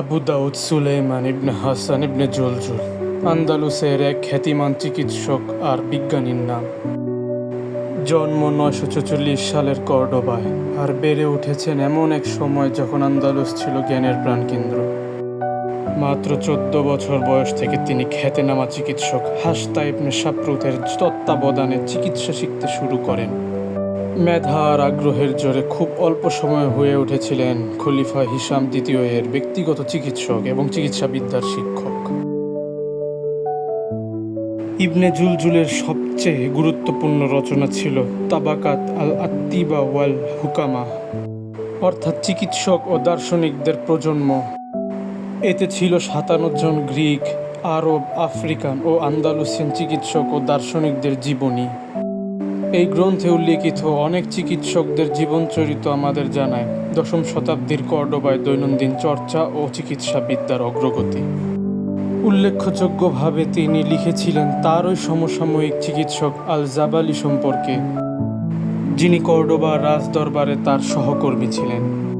আবু দাউদ, সুলেইমান ইবনে Hasan ibn Juljul, আন্দালুসের এক খ্যাতিমান চিকিৎসক আর বিজ্ঞানীর নাম। জন্ম নয়শো চল্লিশ সালের কর্ডোবায় আর বেড়ে উঠেছেন এমন এক সময় যখন আন্দালুস ছিল জ্ঞানের প্রাণকেন্দ্র। মাত্র চোদ্দ বছর বয়স থেকে তিনি খ্যাতিনামা চিকিৎসক হাস্তা ইবনে সাপ্রুতের তত্ত্বাবধানে চিকিৎসা শিখতে শুরু করেন। মেধা আর আগ্রহের জোরে খুব অল্প সময়ে হয়ে উঠেছিলেন খলিফা হিসাম দ্বিতীয় এর ব্যক্তিগত চিকিৎসক এবং চিকিৎসাবিদ্যার শিক্ষক। ইবনে জুলজুলের সবচেয়ে গুরুত্বপূর্ণ রচনা ছিল তাবাকাত আল আত্তিবা ওয়াল হুকামা, অর্থাৎ চিকিৎসক ও দার্শনিকদের প্রজন্ম। এতে ছিল সাতান্ন জন গ্রিক, আরব, আফ্রিকান ও আন্দালুসিয়ান চিকিৎসক ও দার্শনিকদের জীবনী। এই গ্রন্থে উল্লেখিত অনেক চিকিৎসকদের জীবনচরিত আমাদের জানায় দশম শতাব্দীর কর্ডোবায় দৈনন্দিন চর্চা ও চিকিৎসাবিদ্যার অগ্রগতি। উল্লেখযোগ্যভাবে তিনি লিখেছিলেন তারই সমসাময়িক চিকিৎসক আল জাবালি সম্পর্কে, যিনি কর্ডোবা রাজদরবারে তার সহকর্মী ছিলেন।